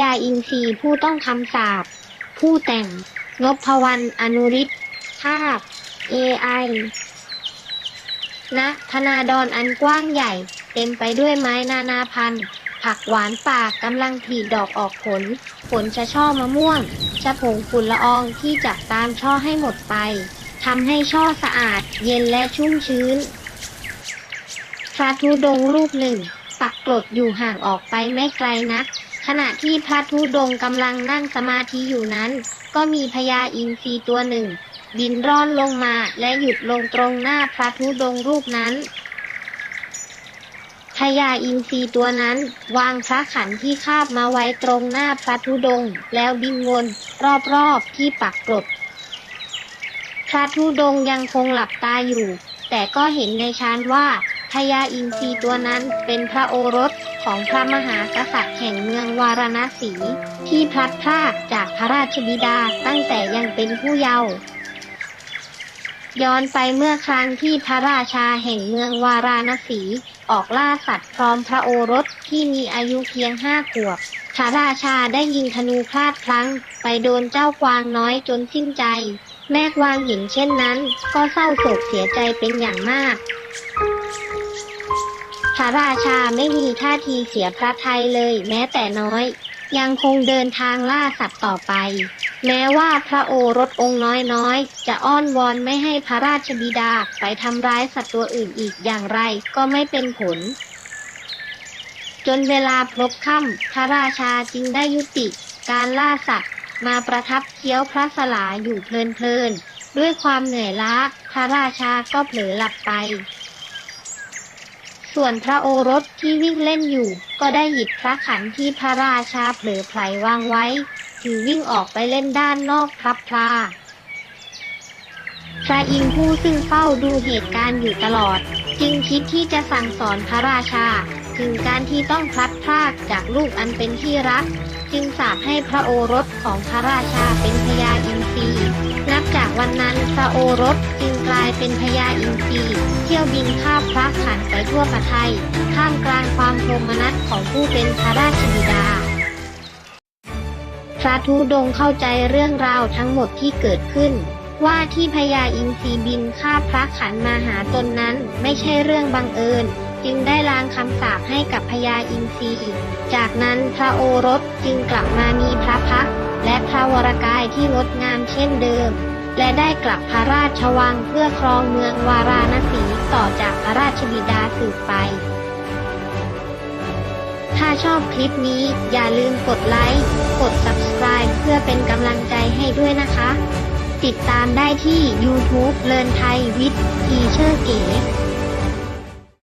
ญาอินทรีผู้ต้องคำสาปผู้แต่งนพวรรณอนุริศภาพ AI ณธนาดอนอันกว้างใหญ่ เต็มไปด้วยไม้นานาพันธุ์ ผักหวานป่ากำลังผลิดอกออกผล ผลชะช่อมะม่วงชะผงฝุ่นละอองที่จับตามช่อให้หมดไปทำให้ช่อสะอาด เย็นและชุ่มชื้นพระธุดงรูปหนึ่ง ปักกลดอยู่ห่างออกไปไม่ไกลนัก ขณะที่พระธุดงกำลังนั่งสมาธิอยู่นั้น ก็มีพญาอินทรีตัวหนึ่ง บินร่อนลงมาและหยุดลงตรงหน้าพระธุดงรูปนั้นพญาอินทรีตัวนั้น วางพระขันที่คาบมาไว้ตรงหน้าพระธุดง แล้วบินวนรอบๆที่ปักกลดพระธุดงยังคงหลับตาอยู่ แต่ก็เห็นในฌานว่าพญาอินทรีตัวนั้นเป็นพระโอรส ของพระมหากษัตริย์แห่งเมืองวารณสี ที่พลัดพรากจากพระราชบิดาตั้งแต่ยังเป็นผู้เยาว์ย้อนไปเมื่อครั้งที่พระราชาแห่งเมืองวาราณสี ออกล่าสัตว์พร้อมพระโอรสที่มีอายุเพียงห้าขวบพระราชาได้ยิงธนูพลาดพลั้ง ไปโดนเจ้ากวางน้อยจนสิ้นใจ แม่กวางเห็นเช่นนั้น ก็เศร้าโศกเสียใจเป็นอย่างมาก พระราชาไม่มีท่าทีเสียพระทัยเลยแม้แต่น้อย ยังคงเดินทางล่าสัตว์ต่อไป แม้ว่าพระโอรสองค์น้อยๆ จะอ้อนวอนไม่ให้พระราชบิดาไปทำร้ายสัตว์ตัวอื่นอีกอย่างไรก็ไม่เป็นผล จนเวลาพลบค่ำพระราชาจึงได้ยุติการล่าสัตว์มาประทับเคี้ยวพระสลาอยู่เพลินๆด้วยความเหนื่อยล้าพระราชาก็เผลอหลับไป ส่วนพระโอรสที่วิ่งเล่นอยู่ ก็ได้หยิบพระขันที่พระราชาเผลอไผลวางไว้ ถือวิ่งออกไปเล่นด้านนอกพรับพราพระอินทร์ผู้ซึ่งเฝ้าดูเหตุการณ์อยู่ตลอด จึงคิดที่จะสั่งสอนพระราชา ถึงการที่ต้องพลัดพรากจากลูกอันเป็นที่รัก จึงสาปให้พระโอรสของพระราชาเป็นพญาอินทรีนับจากวันนั้นพระโอรสจึงกลายเป็นพญาอินทรีเที่ยวบินข้าบพระขันไปทั่วประไทยท่ามกลางความโทมนัสของผู้เป็นพระราชบิดาพระธุดงเข้าใจเรื่องราวทั้งหมดที่เกิดขึ้น ว่าที่พญาอินทรีบินข้าบพระขันมาหาตนนั้นไม่ใช่เรื่องบังเอิญ จึงได้ล้างคำสาปให้กับพญาอินทรีจากนั้นพระโอรสจึงกลับมามีพระพักและพระวรกายที่งดงามเช่นเดิม และได้กลับพระราชวังเพื่อครองเมืองวาราณสีต่อจากพระราชบิดาสืบไป ถ้าชอบคลิปนี้อย่าลืมกดไลค์ กด subscribe เพื่อเป็นกำลังใจให้ด้วยนะคะ ติดตามได้ที่ YouTube เลินไทยวิทย์ทีเชอร์เก๋